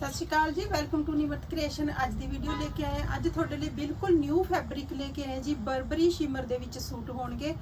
ਸਤਿ ਸ਼੍ਰੀ ਅਕਾਲ ਜੀ welcome to ਨਿਵਰਤ creation ਅੱਜ ਦੀ ਵੀਡੀਓ ਲੈ ਕੇ ਆਏ ਅੱਜ ਤੁਹਾਡੇ ਲਈ ਬਿਲਕੁਲ ਨਿਊ ਫੈਬਰਿਕ ਲੈ ਕੇ ਆਏ ਜੀ। ਬਰਬਰੀ ਸ਼ਿਮਰ ਦੇ ਵਿੱਚ ਸੂਟ ਹੋਣਗੇ।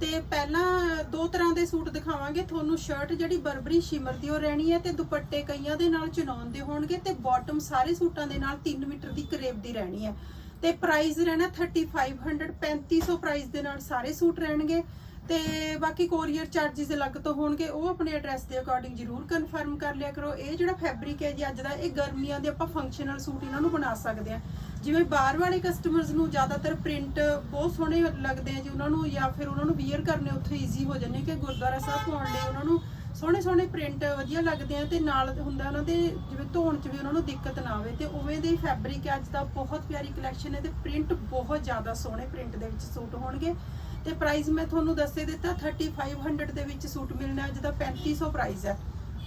ਤੇ ਪਹਿਲਾਂ ਦੋ ਤਰ੍ਹਾਂ ਦੇ ਸੂਟ ਦਿਖਾਵਾਂਗੇ। ਤੁਹਾਨੂੰ ਸ਼ਰਟ ਜਿਹੜੀ ਬਰਬਰੀ ਸ਼ਿਮਰ ਦੀ ਉਹ ਰਹਿਣੀ ਹੈ ਤੇ ਦੁਪੱਟੇ ਕਈਆਂ ਦੇ ਨਾਲ ਚੁਣਾਉਣ ਦੇ ਹੋਣਗੇ ਤੇ ਬਾਟਮ ਸਾਰੇ ਸੂਟਾਂ ਦੇ ਨਾਲ 3 ਮੀਟਰ ਦੀ ਕਰੇਬ ਦੀ ਰਹਿਣੀ ਹੈ। ਤੇ ਪ੍ਰਾਈਸ ਰਹਿਣਾ 3500 3500 ਪ੍ਰਾਈਸ ਦੇ ਨਾਲ ਸਾਰੇ ਸੂਟ ਰਹਿਣਗੇ। ਤੇ ਬਾਕੀ ਕੋਰੀਅਰ ਚਾਰजेस ਅਲੱਗ ਤੋਂ ਹੋਣਗੇ, ਉਹ ਆਪਣੇ ਐਡਰੈਸ ਦੇ ਅਕੋਰਡਿੰਗ ਜਰੂਰ ਕਨਫਰਮ ਕਰ ਲਿਆ ਕਰੋ। ਇਹ ਜਿਹੜਾ ਫੈਬਰਿਕ ਹੈ ਜੀ, ਅੱਜ ਦਾ, ਇਹ ਗਰਮੀਆਂ ਦੇ ਆਪਾਂ ਫੰਕਸ਼ਨਲ ਸੂਟ ਇਹਨਾਂ ਨੂੰ ਬਣਾ ਸਕਦੇ ਆ ਜਿਵੇਂ ਬਾਹਰ ਵਾਲੇ ਕਸਟਮਰਸ ਨੂੰ ਜ਼ਿਆਦਾਤਰ ਪ੍ਰਿੰਟ ਬਹੁਤ ਸੋਹਣੇ ਲੱਗਦੇ ਆ ਜੀ ਉਹਨਾਂ ਨੂੰ, ਜਾਂ ਫਿਰ ਉਹਨਾਂ ਨੂੰ ਵੀਅਰ ਕਰਨੇ ਉੱਥੇ ਈਜ਼ੀ ਹੋ ਜਾਂਦੇ ਕਿ ਗੁਰਦੁਆਰਾ ਸਾਹਿਬ ਪਾਉਣ ਲਈ ਉਹਨਾਂ ਨੂੰ ਸੋਹਣੇ ਸੋਹਣੇ ਪ੍ਰਿੰਟ ਵਧੀਆ ਲੱਗਦੇ ਆ ਤੇ ਨਾਲ ਹੁੰਦਾ ਉਹਨਾਂ ਦੇ, ਜਿਵੇਂ ਧੋਣ 'ਚ ਵੀ ਉਹਨਾਂ ਨੂੰ ਦਿੱਕਤ ਨਾ ਆਵੇ ਤੇ ਉਵੇਂ ਦੇ ਫੈਬਰਿਕ ਅੱਜ ਦਾ ਬਹੁਤ ਪਿਆਰੀ ਕਲੈਕਸ਼ਨ ਹੈ ਤੇ ਪ੍ਰਿੰਟ ਬਹੁਤ ਜ਼ਿਆਦਾ ਸੋਹਣੇ ਪ੍ਰਿੰਟ ਦੇ ਵਿੱਚ ਸੂਟ ਹੋਣਗੇ। ਤੇ ਪ੍ਰਾਈਸ ਮੈਂ ਤੁਹਾਨੂੰ ਦੱਸੇ ਦਿੱਤਾ 3500 ਦੇ ਵਿੱਚ ਸੂਟ ਮਿਲਣਾ ਅੱਜ ਦਾ 3500 ਪ੍ਰਾਈਸ ਹੈ।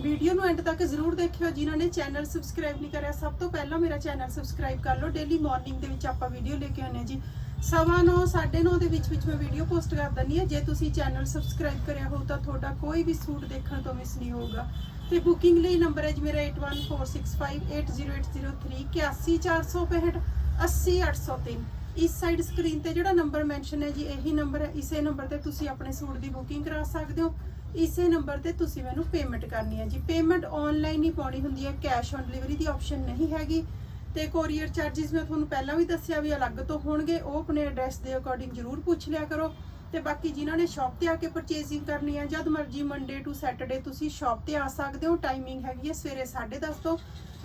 ਵੀਡੀਓ ਨੂੰ ਐਂਡ ਤੱਕ ਜ਼ਰੂਰ ਦੇਖਿਓ ਜਿਨ੍ਹਾਂ ਨੇ ਚੈਨਲ ਸਬਸਕ੍ਰਾਈਬ ਨਹੀਂ ਕਰਿਆ ਸਭ ਤੋਂ ਪਹਿਲਾਂ ਮੇਰਾ ਚੈਨਲ ਸਬਸਕ੍ਰਾਈਬ ਕਰ ਲਓ। ਡੇਲੀ ਮਾਰਨਿੰਗ ਦੇ ਵਿੱਚ ਆਪਾਂ ਵੀਡੀਓ ਲੈ ਕੇ ਆਉਂਦੇ ਹਾਂ ਜੀ। ਸਵਾ ਨੌ, ਸਾਢੇ 9 ਦੇ ਵਿੱਚ ਵਿੱਚ ਮੈਂ ਵੀਡੀਓ ਪੋਸਟ ਕਰ ਦਿੰਦੀ ਹਾਂ। ਜੇ ਤੁਸੀਂ ਚੈਨਲ ਸਬਸਕ੍ਰਾਈਬ ਕਰਿਆ ਹੋ ਤਾਂ ਤੁਹਾਡਾ ਕੋਈ ਵੀ ਸੂਟ ਦੇਖਣ ਤੋਂ ਮਿਸ ਨਹੀਂ ਹੋਊਗਾ। ਤੇ ਬੁਕਿੰਗ ਲਈ ਨੰਬਰ ਹੈ ਜੀ ਮੇਰਾ 8146580803 81465 80803 ਇਸ ਸਾਈਡ ਸਕਰੀਨ ਤੇ ਜਿਹੜਾ ਨੰਬਰ ਮੈਂਸ਼ਨ ਹੈ ਜੀ, ਇਹੀ ਨੰਬਰ ਹੈ। ਇਸੇ ਨੰਬਰ ਤੇ ਤੁਸੀਂ ਆਪਣੇ ਸੂਟ ਦੀ ਬੁਕਿੰਗ ਕਰਾ ਸਕਦੇ ਹੋ। ਇਸੇ ਨੰਬਰ ਤੇ ਤੁਸੀਂ ਮੈਨੂੰ ਪੇਮੈਂਟ ਕਰਨੀ ਹੈ ਜੀ। ਪੇਮੈਂਟ ਆਨਲਾਈਨ ਹੀ ਪਾਉਣੀ ਹੁੰਦੀ ਹੈ ਕੈਸ਼ ਔਨ ਡਿਲੀਵਰੀ ਦੀ ਆਪਸ਼ਨ ਨਹੀਂ ਹੈਗੀ। ਤੇ ਕੋਰੀਅਰ ਚਾਰजेस ਮੈਂ ਤੁਹਾਨੂੰ ਪਹਿਲਾਂ ਵੀ ਦੱਸਿਆ ਵੀ ਅਲੱਗ ਤੋਂ ਹੋਣਗੇ। ਉਹ ਆਪਣੇ ਐਡਰੈਸ ਦੇ ਅਕੋਰਡਿੰਗ ਜ਼ਰੂਰ ਪੁੱਛ ਲਿਆ ਕਰੋ। ਤੇ ਬਾਕੀ ਜਿਨ੍ਹਾਂ ਨੇ ਸ਼ਾਪ ਤੇ ਆ ਕੇ ਪਰਚੇਸਿੰਗ ਕਰਨੀ ਹੈ, ਜਦ ਮਰਜ਼ੀ ਮੰਡੇ ਟੂ ਸੈਟਰਡੇ ਤੁਸੀਂ ਸ਼ਾਪ ਤੇ ਆ ਸਕਦੇ ਹੋ। ਟਾਈਮਿੰਗ ਹੈਗੀ ਹੈ ਸਵੇਰੇ 10:30 ਤੋਂ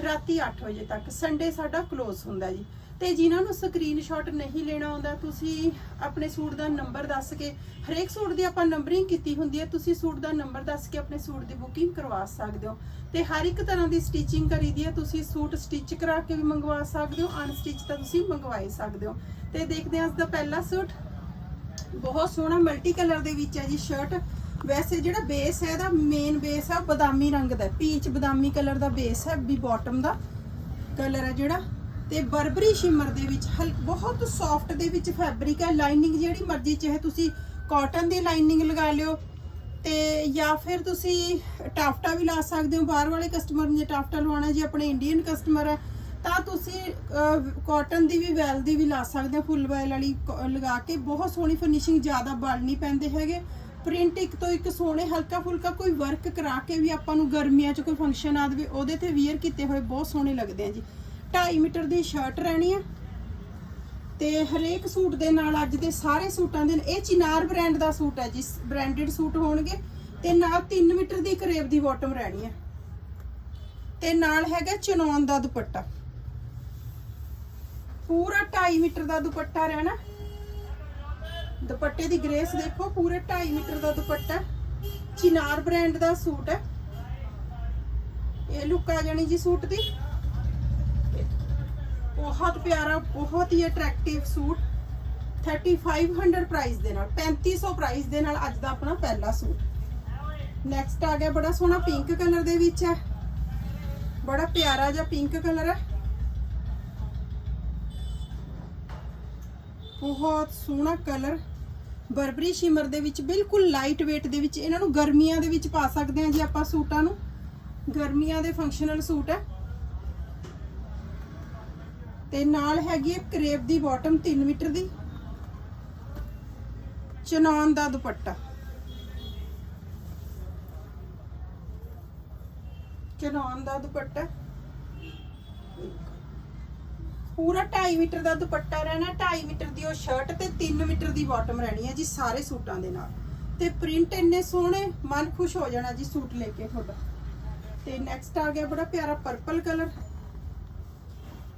ਰਾਤੀ 8 ਵਜੇ ਤੱਕ। ਸੰਡੇ ਸਾਡਾ ਕਲੋਜ਼ ਹੁੰਦਾ ਜੀ। ਤੇ ਜਿਨ੍ਹਾਂ ਨੂੰ ਸਕਰੀਨਸ਼ਾਟ ਨਹੀਂ ਲੈਣਾ ਆਉਂਦਾ, ਤੁਸੀਂ ਆਪਣੇ ਸੂਟ ਦਾ ਨੰਬਰ ਦੱਸ ਕੇ, ਹਰੇਕ ਸੂਟ ਦੀ ਆਪਾਂ ਨੰਬਰਿੰਗ ਕੀਤੀ ਹੁੰਦੀ ਹੈ, ਤੁਸੀਂ ਸੂਟ ਦਾ ਨੰਬਰ ਦੱਸ ਕੇ ਆਪਣੇ ਸੂਟ ਦੀ ਬੁਕਿੰਗ ਕਰਵਾ ਸਕਦੇ ਹੋ। ਤੇ ਹਰ ਇੱਕ ਤਰ੍ਹਾਂ ਦੀ ਸਟਿਚਿੰਗ ਕਰੀਦੀ ਹੈ, ਤੁਸੀਂ ਸੂਟ ਸਟਿਚ ਕਰਾ ਕੇ ਵੀ ਮੰਗਵਾ ਸਕਦੇ ਹੋ ਅਨਸਟਿਚ ਤਾਂ ਤੁਸੀਂ ਮੰਗਵਾ ਹੀ ਸਕਦੇ ਹੋ। ਤੇ ਦੇਖਦੇ ਹਾਂ ਅੱਜ ਦਾ ਪਹਿਲਾ ਸੂਟ। ਬਹੁਤ ਸੋਹਣਾ ਮਲਟੀ ਕਲਰ ਦੇ ਵਿੱਚ ਹੈ ਜੀ ਸ਼ਰਟ ਵੈਸੇ ਜਿਹੜਾ ਬੇਸ ਹੈ ਇਹਦਾ ਮੇਨ ਬੇਸ ਹੈ ਬਦਾਮੀ ਰੰਗ ਦਾ ਪੀਚ ਬਦਾਮੀ ਕਲਰ ਦਾ ਬੇਸ ਹੈ, ਵੀ ਬਾਟਮ ਦਾ ਕਲਰ ਹੈ ਜਿਹੜਾ। ਤੇ ਬਰਬਰੀ ਸ਼ਿਮਰ ਦੇ ਵਿੱਚ ਹਲ ਬਹੁਤ ਸੌਫਟ ਦੇ ਵਿੱਚ ਫੈਬਰਿਕ ਹੈ। ਲਾਈਨਿੰਗ ਜਿਹੜੀ ਮਰਜ਼ੀ, ਚਾਹੇ ਤੁਸੀਂ ਕਾਟਨ ਦੀ ਲਾਈਨਿੰਗ ਲਗਾ ਲਿਓ ਤੇ ਜਾਂ ਫਿਰ ਤੁਸੀਂ ਟਾਫਟਾ ਵੀ ਲਾ ਸਕਦੇ ਹੋ। ਬਾਹਰ ਵਾਲੇ ਕਸਟਮਰ ਨੇ ਟਾਫਟਾ ਲਵਾਉਣਾ ਜੇ ਆਪਣੇ ਇੰਡੀਅਨ ਕਸਟਮਰ ਹੈ, ਤਾਂ ਤੁਸੀਂ ਕਾਟਨ ਦੀ ਵੀ, ਵੈਲ ਦੀ ਵੀ ਲਾ ਸਕਦੇ ਹੋ। ਫੁੱਲ ਵੈਲ ਵਾਲੀ ਲਗਾ ਕੇ ਬਹੁਤ ਸੋਹਣੀ ਫਿਨਿਸ਼ਿੰਗ ਜ਼ਿਆਦਾ ਬਲ ਨਹੀਂ ਪੈਂਦੇ ਹੈਗੇ। ਪ੍ਰਿੰਟ ਇੱਕ ਤੋਂ ਇੱਕ ਸੋਹਣੇ ਹਲਕਾ ਫੁਲਕਾ ਕੋਈ ਵਰਕ ਕਰਾ ਕੇ ਵੀ ਆਪਾਂ ਨੂੰ ਗਰਮੀਆਂ 'ਚ ਕੋਈ ਫੰਕਸ਼ਨ ਆ ਜਾਵੇ, ਉਹਦੇ ਤੇ ਵੀਅਰ ਕੀਤੇ ਹੋਏ ਬਹੁਤ ਸੋਹਣੇ ਲੱਗਦੇ ਆ ਜੀ। 2.5 ਮੀਟਰ ਦੀ ਸ਼ਰਟ ਰਹਿਣੀ ਆ। ਤੇ ਹਰੇਕ ਸੂਟ ਦੇ ਨਾਲ ਅੱਜ ਦੇ ਸਾਰੇ ਸੂਟਾਂ ਦੇ ਇਹ ਚਿਨਾਰ ਬ੍ਰਾਂਡ ਦਾ ਸੂਟ ਹੈ ਜੀ ਬ੍ਰਾਂਡਡ ਸੂਟ ਹੋਣਗੇ। ਤੇ ਨਾਲ 3 ਮੀਟਰ ਦੀ ਕਰੇਬ ਦੀ ਬਾਟਮ ਰਹਿਣੀ ਹੈ ਤੇ ਨਾਲ ਹੈਗਾ ਚਨੌਨ ਦਾ ਦੁਪੱਟਾ। ਪੂਰਾ 2.5 ਮੀਟਰ ਦਾ ਦੁਪੱਟਾ ਰਹਿਣਾ। ਦੁਪੱਟੇ ਦੀ ਗ੍ਰੇਸ ਦੇਖੋ, ਪੂਰੇ 2.5 ਮੀਟਰ ਦਾ ਦੁਪੱਟਾ। ਚਿਨਾਰ ਬ੍ਰਾਂਡ ਦਾ ਸੂਟ ਹੈ ਇਹ ਲੁੱਕ ਆ ਜਾਣੀ ਜੀ ਸੂਟ ਦੀ। ਬਹੁਤ ਪਿਆਰਾ, ਬਹੁਤ ਹੀ ਅਟਰੈਕਟਿਵ ਸੂਟ। 3500 ਪ੍ਰਾਈਸ ਦੇ ਨਾਲ 3500 ਪ੍ਰਾਈਸ ਦੇ ਨਾਲ ਅੱਜ ਦਾ ਆਪਣਾ ਪਹਿਲਾ ਸੂਟ। ਨੈਕਸਟ ਆ ਗਿਆ ਬੜਾ ਸੋਹਣਾ ਪਿੰਕ ਕਲਰ ਦੇ ਵਿੱਚ ਹੈ। ਬੜਾ ਪਿਆਰਾ ਜਿਹਾ ਪਿੰਕ ਕਲਰ ਹੈ। ਬਹੁਤ ਸੋਹਣਾ ਕਲਰ ਬਰਬਰੀ ਸ਼ਿਮਰ ਦੇ ਵਿੱਚ ਬਿਲਕੁਲ ਲਾਈਟ weight ਦੇ ਵਿੱਚ ਇਹਨਾਂ ਨੂੰ ਗਰਮੀਆਂ ਦੇ ਵਿੱਚ ਪਾ ਸਕਦੇ ਹਾਂ ਜੀ ਆਪਾਂ ਸੂਟਾਂ ਨੂੰ। ਗਰਮੀਆਂ ਦੇ ਫੰਕਸ਼ਨਲ ਸੂਟ ਹੈ। ਤੇ ਨਾਲ ਹੈਗੀ ਹੈ ਕਰੇਪ ਦੀ ਬਾਟਮ 3 ਮੀਟਰ ਦੀ। ਚਨੌਨ ਦਾ ਦੁਪੱਟਾ। ਚਨੌਨ ਦਾ ਦੁਪੱਟਾ। ਪੂਰਾ 2.5 ਮੀਟਰ ਦਾ ਦੁਪੱਟਾ ਰਹਿਣਾ 2.5 ਮੀਟਰ ਦੀ ਉਹ ਸ਼ਰਟ ਤੇ 3 ਮੀਟਰ ਦੀ ਬਾਟਮ ਰਹਿਣੀ ਹੈ ਜੀ ਸਾਰੇ ਸੂਟਾਂ ਦੇ ਨਾਲ। ਤੇ ਪ੍ਰਿੰਟ ਇੰਨੇ ਸੋਹਣੇ, ਮਨ ਖੁਸ਼ ਹੋ ਜਾਣਾ ਜੀ ਸੂਟ ਲੈ ਕੇ ਤੁਹਾਡਾ। ਤੇ ਨੈਕਸਟ ਆ ਗਿਆ ਬੜਾ ਪਿਆਰਾ ਪਰਪਲ ਕਲਰ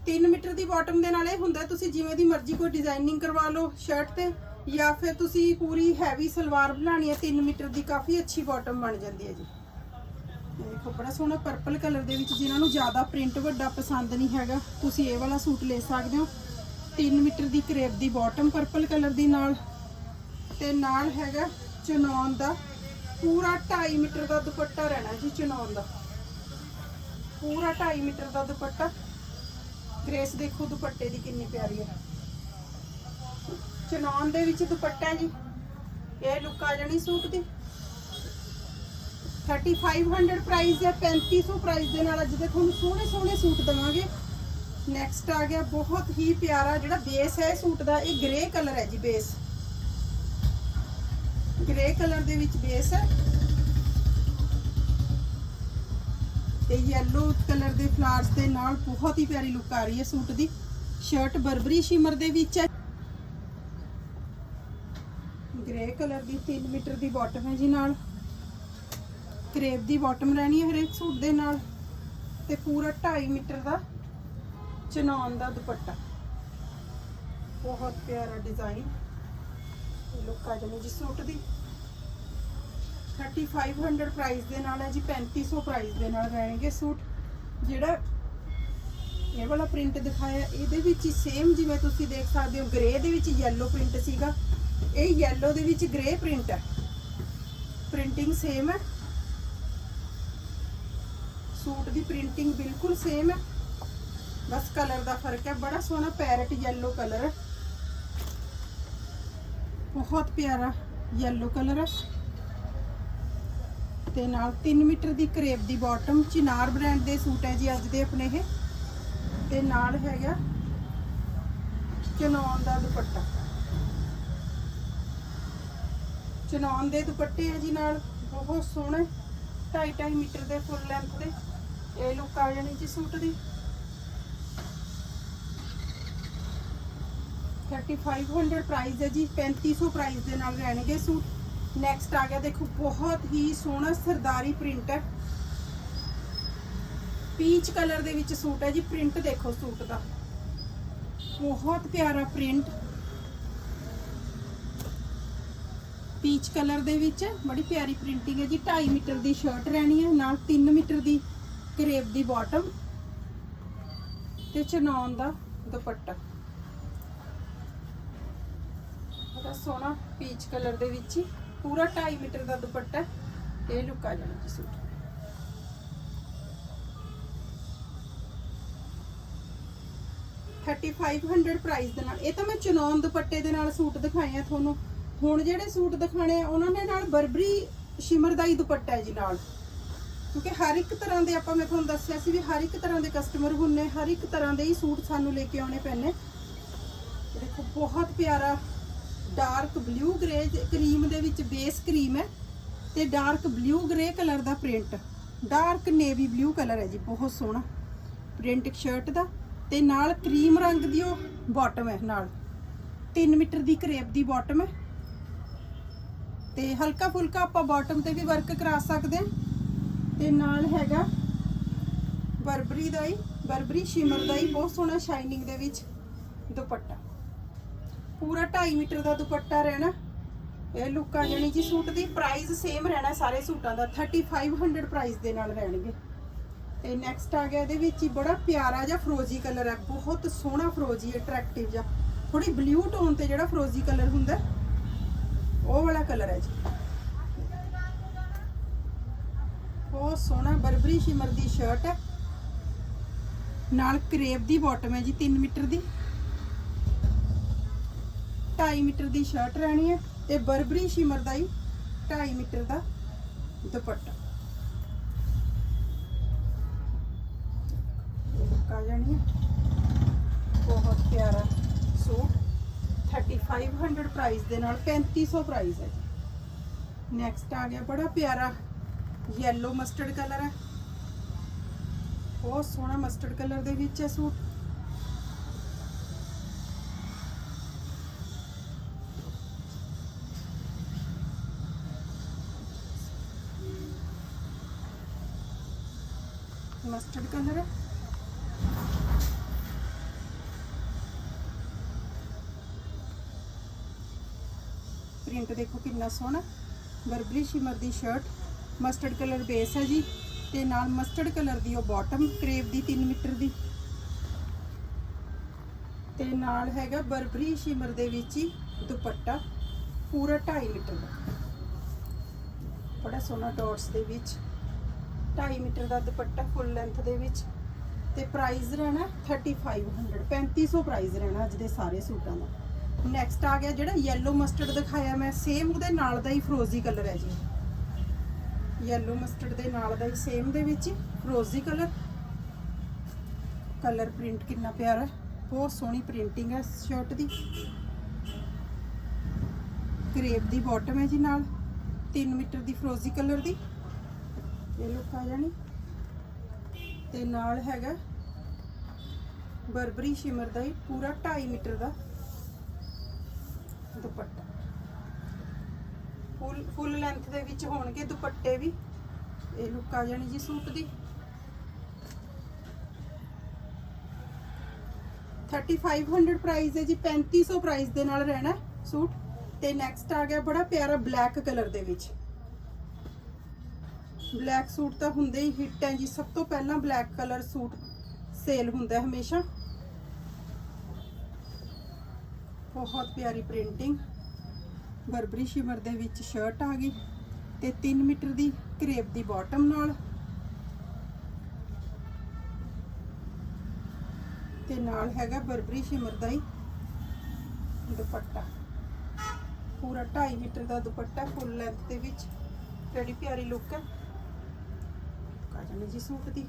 3 ਮੀਟਰ ਦੀ ਬਾਟਮ ਦੇ ਨਾਲ ਇਹ ਹੁੰਦਾ, ਤੁਸੀਂ ਜਿਵੇਂ ਦੀ ਮਰਜ਼ੀ ਕੋਈ ਡਿਜ਼ਾਈਨਿੰਗ ਕਰਵਾ ਲਓ ਸ਼ਰਟ ਤੇ, ਜਾਂ ਫਿਰ ਤੁਸੀਂ ਪੂਰੀ ਹੈਵੀ ਸਲਵਾਰ ਬਣਾਣੀ ਹੈ 3 ਮੀਟਰ ਦੀ ਕਾਫੀ ਅੱਛੀ ਬਾਟਮ ਬਣ ਜਾਂਦੀ ਹੈ ਜੀ। ਦੇਖੋ, ਬੜਾ ਸੋਹਣਾ ਪਰਪਲ ਕਲਰ ਦੇ ਵਿੱਚ ਜਿਨ੍ਹਾਂ ਨੂੰ ਜ਼ਿਆਦਾ ਪ੍ਰਿੰਟ ਵੱਡਾ ਪਸੰਦ ਨਹੀਂ ਹੈਗਾ, ਤੁਸੀਂ ਇਹ ਵਾਲਾ ਸੂਟ ਲੈ ਸਕਦੇ ਹੋ। 3 ਮੀਟਰ ਦੀ ਕਰੇਪ ਦੀ ਬਾਟਮ ਪਰਪਲ ਕਲਰ ਦੀ ਨਾਲ, ਤੇ ਨਾਲ ਹੈਗਾ ਚਨੌਨ ਦਾ, ਪੂਰਾ 2.5 ਮੀਟਰ ਦਾ ਦੁਪੱਟਾ ਰਹਿਣਾ ਜੀ ਚਨੌਨ ਦਾ। ਪੂਰਾ 2.5 ਮੀਟਰ ਦਾ ਦੁਪੱਟਾ। ਗ੍ਰੇਸ ਦੇਖੋ, ਦੁਪੱਟੇ ਦੀ ਕਿੰਨੀ ਪਿਆਰੀ ਹੈ। ਚਨੌਨ ਦੇ ਵਿੱਚ ਦੁਪੱਟਾ ਜੀ। ਇਹ ਲੁੱਕ ਆ ਜਾਣੀ ਸੂਟ ਦੀ। 3500 ਪ੍ਰਾਈਸ ਹੈ 3500 ਪ੍ਰਾਈਸ ਦੇ ਨਾਲ ਅੱਜ ਦੇ ਤੁਹਾਨੂੰ ਸੋਹਣੇ ਸੋਹਣੇ ਸੂਟ ਦਵਾਂਗੇ। ਨੈਕਸਟ ਆ ਗਿਆ ਬਹੁਤ ਹੀ ਪਿਆਰਾ ਜਿਹੜਾ ਬੇਸ ਹੈ ਸੂਟ ਦਾ, ਇਹ ਗ੍ਰੇ ਕਲਰ ਹੈ ਜੀ ਬੇਸ ਗ੍ਰੇ ਕਲਰ ਦੇ ਵਿੱਚ ਬੇਸ ਹੈ। ਤੇ ਯੈਲੋ ਕਲਰ ਦੇ ਫਲਾਵਰਸ ਦੇ ਨਾਲ ਬਹੁਤ ਹੀ ਪਿਆਰੀ ਲੁੱਕ ਆ ਰਹੀ ਹੈ ਸੂਟ ਦੀ। ਸ਼ਰਟ ਬਰਬਰੀ ਸ਼ਿਮਰ ਦੇ ਵਿੱਚ ਹੈ। ਗ੍ਰੇ ਕਲਰ ਦੀ 3 ਮੀਟਰ ਦੀ ਬਾਟਮ ਹੈ ਜੀ ਨਾਲ। ਕਰੇਪ ਦੀ ਬਾਟਮ ਰਹਿਣੀ ਹੈ ਹਰੇਕ ਸੂਟ ਦੇ ਨਾਲ। ਤੇ ਪੂਰਾ 2.5 ਮੀਟਰ ਦਾ ਚਨੌਨ ਦਾ ਦੁਪੱਟਾ। ਬਹੁਤ ਪਿਆਰਾ ਡਿਜ਼ਾਈਨ ਲੁੱਕ ਆ ਜਾਣੀ ਜੀ ਸੂਟ ਦੀ। 3500 ਪ੍ਰਾਈਸ ਦੇ ਨਾਲ ਹੈ ਜੀ 3500 ਪ੍ਰਾਈਸ ਦੇ ਨਾਲ ਰਹਿਣਗੇ ਸੂਟ। ਜਿਹੜਾ ਇਹ ਵਾਲਾ ਪ੍ਰਿੰਟ ਦਿਖਾਇਆ, ਇਹਦੇ ਵਿੱਚ ਹੀ ਸੇਮ ਜਿਵੇਂ ਤੁਸੀਂ ਦੇਖ ਸਕਦੇ ਹੋ ਗ੍ਰੇ ਦੇ ਵਿੱਚ ਯੈਲੋ ਪ੍ਰਿੰਟ ਸੀਗਾ। ਇਹ ਯੈਲੋ ਦੇ ਵਿੱਚ ਗ੍ਰੇ ਪ੍ਰਿੰਟ ਹੈ। ਪ੍ਰਿੰਟਿੰਗ ਸੇਮ ਹੈ। ਸੂਟ ਦੀ ਪ੍ਰਿੰਟਿੰਗ ਬਿਲਕੁਲ ਸੇਮ ਹੈ। ਬਸ ਕਲਰ ਦਾ ਫ਼ਰਕ ਹੈ। ਬੜਾ ਸੋਹਣਾ ਪੈਰਟ ਯੈਲੋ ਕਲਰ ਹੈ। ਬਹੁਤ ਪਿਆਰਾ ਯੈਲੋ ਕਲਰ ਹੈ। ਤੇ ਨਾਲ 3 ਮੀਟਰ ਦੀ ਕਰੇਪ ਦੀ ਬਾਟਮ ਚਿਨਾਰ ਬ੍ਰਾਂਡ ਦੇ ਸੂਟ ਹੈ ਜੀ ਅੱਜ ਦੇ ਆਪਣੇ ਇਹ। ਤੇ ਨਾਲ ਹੈਗਾ ਚਨੌਨ ਦਾ ਦੁਪੱਟਾ। ਚਨੌਨ ਦੇ ਦੁਪੱਟੇ ਹੈ ਜੀ ਨਾਲ ਬਹੁਤ ਸੋਹਣੇ 2.5 ਮੀਟਰ ਦੇ ਫੁੱਲ ਲੈਂਥ ਦੇ। ਇਹ ਲੁੱਕ ਆ ਜਾਣੀ ਜੀ ਸੂਟ ਦੀ। 3500 ਪ੍ਰਾਈਸ ਹੈ ਜੀ 3500 ਪ੍ਰਾਈਸ ਦੇ ਨਾਲ ਰਹਿਣਗੇ ਸੂਟ। ਨੈਕਸਟ ਆ ਗਿਆ, ਦੇਖੋ, ਬਹੁਤ ਹੀ ਸੋਹਣਾ ਸਰਦਾਰੀ ਪ੍ਰਿੰਟ ਹੈ। ਪੀਚ ਕਲਰ ਦੇ ਵਿੱਚ ਸੂਟ ਹੈ ਜੀ ਪ੍ਰਿੰਟ ਦੇਖੋ ਸੂਟ ਦਾ। ਬਹੁਤ ਪਿਆਰਾ ਪ੍ਰਿੰਟ ਪੀਚ ਕਲਰ ਦੇ ਵਿੱਚ ਬੜੀ ਪਿਆਰੀ ਪ੍ਰਿੰਟਿੰਗ ਹੈ ਜੀ 2.5 ਮੀਟਰ ਦੀ ਸ਼ਰਟ ਰਹਿਣੀ ਹੈ, ਨਾਲ 3 ਮੀਟਰ ਦੀ ਕਰੇਬ ਦੀ ਬਾਟਮ ਤੇ ਚਨੌਨ ਦਾ ਦੁਪੱਟਾ। ਬੜਾ ਸੋਹਣਾ ਪੀਚ ਕਲਰ ਦੇ ਵਿੱਚ ਹੀ। ਪੂਰਾ 2.5 ਮੀਟਰ ਦਾ ਦੁਪੱਟਾ ਹੈ। ਲੁੱਕ ਆ ਜਾਣਾ ਜੀ ਸੂਟ। ਥਰਟੀ 3500 ਪ੍ਰਾਈਸ ਦੇ ਨਾਲ। ਇਹ ਤਾਂ ਮੈਂ ਚਨੌਨ ਦੁਪੱਟੇ ਦੇ ਨਾਲ ਸੂਟ ਦਿਖਾਏ ਆ ਤੁਹਾਨੂੰ। ਹੁਣ ਜਿਹੜੇ ਸੂਟ ਦਿਖਾਣੇ ਆ, ਉਹਨਾਂ ਨੇ ਨਾਲ ਬਰਬਰੀ ਸ਼ਿਮਰ ਦੁਪੱਟਾ ਹੈ ਜੀ ਨਾਲ। ਕਿਉਂਕਿ ਹਰ ਇੱਕ ਤਰ੍ਹਾਂ ਦੇ ਆਪਾਂ, ਮੈਂ ਤੁਹਾਨੂੰ ਦੱਸਿਆ ਸੀ ਵੀ ਹਰ ਇੱਕ ਤਰ੍ਹਾਂ ਦੇ ਕਸਟਮਰ ਹੁੰਨੇ, ਹਰ ਇੱਕ ਤਰ੍ਹਾਂ ਦੇ ਹੀ ਸੂਟ ਸਾਨੂੰ ਲੈ ਕੇ ਆਉਣੇ ਪੈਣੇ ਦੇਖੋ, ਬਹੁਤ ਪਿਆਰਾ ਡਾਰਕ ਬਲੂ ਗ੍ਰੇ ਕਰੀਮ ਦੇ ਵਿੱਚ ਬੇਸ ਕਰੀਮ ਹੈ ਤੇ ਡਾਰਕ ਬਲੂ ਗ੍ਰੇ ਕਲਰ ਦਾ print. Dark navy blue colour ਹੈ ਜੀ, ਬਹੁਤ ਸੋਹਣਾ। ਪ੍ਰਿੰਟ ਸ਼ਰਟ ਦਾ ਤੇ ਨਾਲ ਕਰੀਮ ਰੰਗ ਦੀ ਉਹ ਬਾਟਮ ਹੈ ਨਾਲ। 3 ਮੀਟਰ ਦੀ ਕਰੇਪ ਦੀ ਬਾਟਮ ਹੈ। ਤੇ ਹਲਕਾ ਫੁਲਕਾ ਆਪਾਂ ਬਾਟਮ ਤੇ ਵੀ ਵਰਕ ਕਰਾ ਸਕਦੇ ਹਾਂ। ਤੇ ਨਾਲ ਹੈਗਾ ਬਰਬਰੀ ਦਾ ਹੀ, ਬਰਬਰੀ ਸ਼ਿਮਰ ਦਾ ਹੀ, ਬਹੁਤ ਸੋਹਣਾ ਸ਼ਾਈਨਿੰਗ ਦੇ ਵਿੱਚ ਦੁਪੱਟਾ। ਪੂਰਾ 2.5 ਮੀਟਰ ਦਾ ਦੁਪੱਟਾ ਰਹਿਣਾ। ਇਹ ਲੁੱਕ ਆ ਜੀ ਸੂਟ ਦੀ ਪ੍ਰਾਈਸ ਸੇਮ ਰਹਿਣਾ ਸਾਰੇ ਸੂਟਾਂ ਦਾ। 3500 ਪ੍ਰਾਈਸ ਦੇ ਨਾਲ ਰਹਿਣਗੇ। ਤੇ ਨੈਕਸਟ ਆ ਗਿਆ ਇਹਦੇ ਵਿੱਚ ਹੀ ਬੜਾ ਪਿਆਰਾ ਜਿਹਾ ਫਰੋਜ਼ੀ ਕਲਰ ਹੈ ਬਹੁਤ ਸੋਹਣਾ ਫਰੋਜ਼ੀ ਅਟਰੈਕਟਿਵ ਜਿਹਾ। ਥੋੜੀ ਬਲੂ ਟੋਨ ਤੇ ਜਿਹੜਾ ਫਰੋਜ਼ੀ ਕਲਰ ਹੁੰਦਾ, ਉਹ ਵਾਲਾ ਕਲਰ ਹੈ ਜੀ। ਬਹੁਤ ਸੋਹਣਾ ਬਰਬਰੀ ਸ਼ਿਮਰ ਦੀ ਸ਼ਰਟ ਹੈ। ਨਾਲ ਕਰੇਪ ਦੀ ਬਾਟਮ ਹੈ ਜੀ 3 ਮੀਟਰ ਦੀ। 2.5 ਮੀਟਰ ਦੀ ਸ਼ਰਟ ਰਹਿਣੀ ਹੈ ਤੇ ਬਰਬਰੀ ਸ਼ਿਮਰ ਦਾ ਹੀ 2.5 ਮੀਟਰ ਦਾ ਦੁਪੱਟਾ। ਕਾ ਜਾਣੀ ਹੈ। ਬਹੁਤ ਪਿਆਰਾ ਸੂਟ। 3500 ਪ੍ਰਾਈਸ ਦੇ ਨਾਲ 3500 ਪ੍ਰਾਈਸ ਹੈ। ਨੈਕਸਟ ਆ ਗਿਆ ਬੜਾ ਪਿਆਰਾ ਯੈਲੋ ਮਸਟਰਡ ਕਲਰ ਹੈ। ਬਹੁਤ ਸੋਹਣਾ ਮਸਟਰਡ ਕਲਰ ਦੇ ਵਿੱਚ ਹੈ ਸੂਟ। ਮਸਟਰਡ ਕਲਰ ਹੈ ਪ੍ਰਿੰਟ ਦੇਖੋ ਕਿੰਨਾ ਸੋਹਣਾ। ਬਰਬਰੀ ਸ਼ਿਮਰ ਦੀ ਸ਼ਰਟ ਮਸਟਰਡ ਕਲਰ ਬੇਸ ਹੈ ਜੀ। ਤੇ ਨਾਲ ਮਸਟਰਡ ਕਲਰ ਦੀ ਉਹ ਬਾਟਮ ਕਰੇਪ ਦੀ 3 ਮੀਟਰ ਦੀ। ਤੇ ਨਾਲ ਹੈਗਾ ਬਰਬਰੀ ਸ਼ਿਮਰ ਦੇ ਵਿੱਚ ਹੀ ਦੁਪੱਟਾ। ਪੂਰਾ 2.5 ਮੀਟਰ ਦਾ। ਬੜਾ ਸੋਹਣਾ ਡਾਟਸ ਦੇ ਵਿੱਚ। 2.5 ਮੀਟਰ ਦਾ ਦੁਪੱਟਾ ਫੁੱਲ ਲੈਂਥ ਦੇ ਵਿੱਚ ਤੇ ਪ੍ਰਾਈਸ ਰਹਿਣਾ 3500 3500 ਪ੍ਰਾਈਸ ਰਹਿਣਾ ਅੱਜ ਦੇ ਸਾਰੇ ਸੂਟਾਂ ਦਾ। ਨੈਕਸਟ ਆ ਗਿਆ ਜਿਹੜਾ ਯੈਲੋ ਮਸਟਰਡ ਦਿਖਾਇਆ ਮੈਂ ਸੇਮ ਉਹਦੇ ਨਾਲ ਦਾ ਹੀ ਫਰੋਜ਼ੀ ਕਲਰ ਹੈ ਜੀ। ਯੈਲੋ ਮਸਟਰਡ ਦੇ ਨਾਲ ਦਾ ਹੀ ਸੇਮ ਦੇ ਵਿੱਚ ਫਰੋਜ਼ੀ ਕਲਰ ਕਲਰ ਪ੍ਰਿੰਟ ਕਿੰਨਾ ਪਿਆਰਾ, ਬਹੁਤ ਸੋਹਣੀ ਪ੍ਰਿੰਟਿੰਗ ਹੈ ਸ਼ਰਟ ਦੀ। ਕਰੇਪ ਦੀ ਬਾਟਮ ਹੈ ਜੀ ਨਾਲ 3 ਮੀਟਰ ਦੀ ਫਰੋਜ਼ੀ ਕਲਰ ਦੀ। ਇਹ ਲੁੱਕ ਆ ਜਾਣੀ। ਤੇ ਨਾਲ ਹੈਗਾ ਬਰਬਰੀ ਸ਼ਿਮਰ ਦਾ ਹੀ ਪੂਰਾ 2.5 ਮੀਟਰ ਦਾ ਦੁਪੱਟਾ। ਫੁੱਲ ਫੁੱਲ ਲੈਂਥ ਦੇ ਵਿੱਚ ਹੋਣਗੇ ਦੁਪੱਟੇ ਵੀ। ਇਹ ਲੁੱਕ ਆ ਜਾਣੀ ਜੀ ਸੂਟ ਦੀ। 3500 ਪ੍ਰਾਈਸ ਹੈ ਜੀ 3500 ਪ੍ਰਾਈਸ ਦੇ ਨਾਲ ਰਹਿਣਾ ਸੂਟ। ਤੇ ਨੈਕਸਟ ਆ ਗਿਆ ਬੜਾ ਪਿਆਰਾ ਬਲੈਕ ਕਲਰ ਦੇ ਵਿੱਚ। ਬਲੈਕ ਸੂਟ ਤਾਂ ਹੁੰਦੇ ਹੀ ਹਿੱਟ ਹੈ ਜੀ। ਸਭ ਤੋਂ ਪਹਿਲਾਂ ਬਲੈਕ ਕਲਰ ਸੂਟ ਸੇਲ ਹੁੰਦਾ ਹੈ ਹਮੇਸ਼ਾ। ਬਹੁਤ ਪਿਆਰੀ ਪ੍ਰਿੰਟਿੰਗ। ਬਰਬਰੀ ਸ਼ਿਮਰ ਦੇ ਵਿੱਚ ਸ਼ਰਟ ਆ ਗਈ ਤੇ 3 ਮੀਟਰ ਦੀ ਕਰੇਪ ਦੀ ਬਾਟਮ ਨਾਲ। ਤੇ ਨਾਲ ਹੈਗਾ ਬਰਬਰੀ ਸ਼ਿਮਰ ਦਾ ਹੀ ਦੁਪੱਟਾ। ਪੂਰਾ 2.5 ਮੀਟਰ ਦਾ ਦੁਪੱਟਾ ਫੁੱਲ ਲੈਂਥ ਦੇ ਵਿੱਚ। ਬੜੀ ਪਿਆਰੀ ਲੁੱਕ ਹੈ। ਕਾਜਨ ਜੀ ਸੂਟ ਦੀ।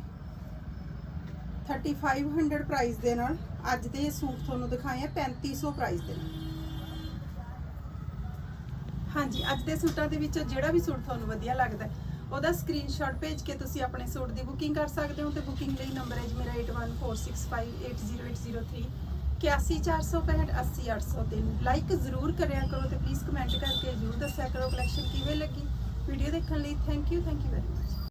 3500 ਪ੍ਰਾਈਸ ਦੇ ਨਾਲ ਅੱਜ ਦੇ ਸੂਟ ਤੁਹਾਨੂੰ ਦਿਖਾਏ ਆ 3500 ਪ੍ਰਾਈਸ ਦੇ ਨਾਲ। ਹਾਂਜੀ ਅੱਜ ਦੇ ਸੂਟਾਂ ਦੇ ਵਿੱਚੋਂ ਜਿਹੜਾ ਵੀ ਸੂਟ ਤੁਹਾਨੂੰ ਵਧੀਆ ਲੱਗਦਾ ਹੈ, ਉਹਦਾ ਸਕਰੀਨਸ਼ਾਟ ਭੇਜ ਕੇ ਤੁਸੀਂ ਆਪਣੇ ਸੂਟ ਦੀ ਬੁਕਿੰਗ ਕਰ ਸਕਦੇ ਹੋ ਤੇ ਬੁਕਿੰਗ ਲਈ ਨੰਬਰ ਹੈ ਜੀ ਮੇਰਾ 8146580803 81465 80803 ਲਾਈਕ ਜ਼ਰੂਰ ਕਰਿਆ ਕਰੋ ਤੇ ਪਲੀਜ਼ ਕਮੈਂਟ ਕਰਕੇ ਜ਼ਰੂਰ ਦੱਸਿਆ ਕਰੋ ਕਲੈਕਸ਼ਨ ਕਿਵੇਂ ਲੱਗੀ। ਵੀਡੀਓ ਦੇਖਣ ਲਈ thank you thank you very much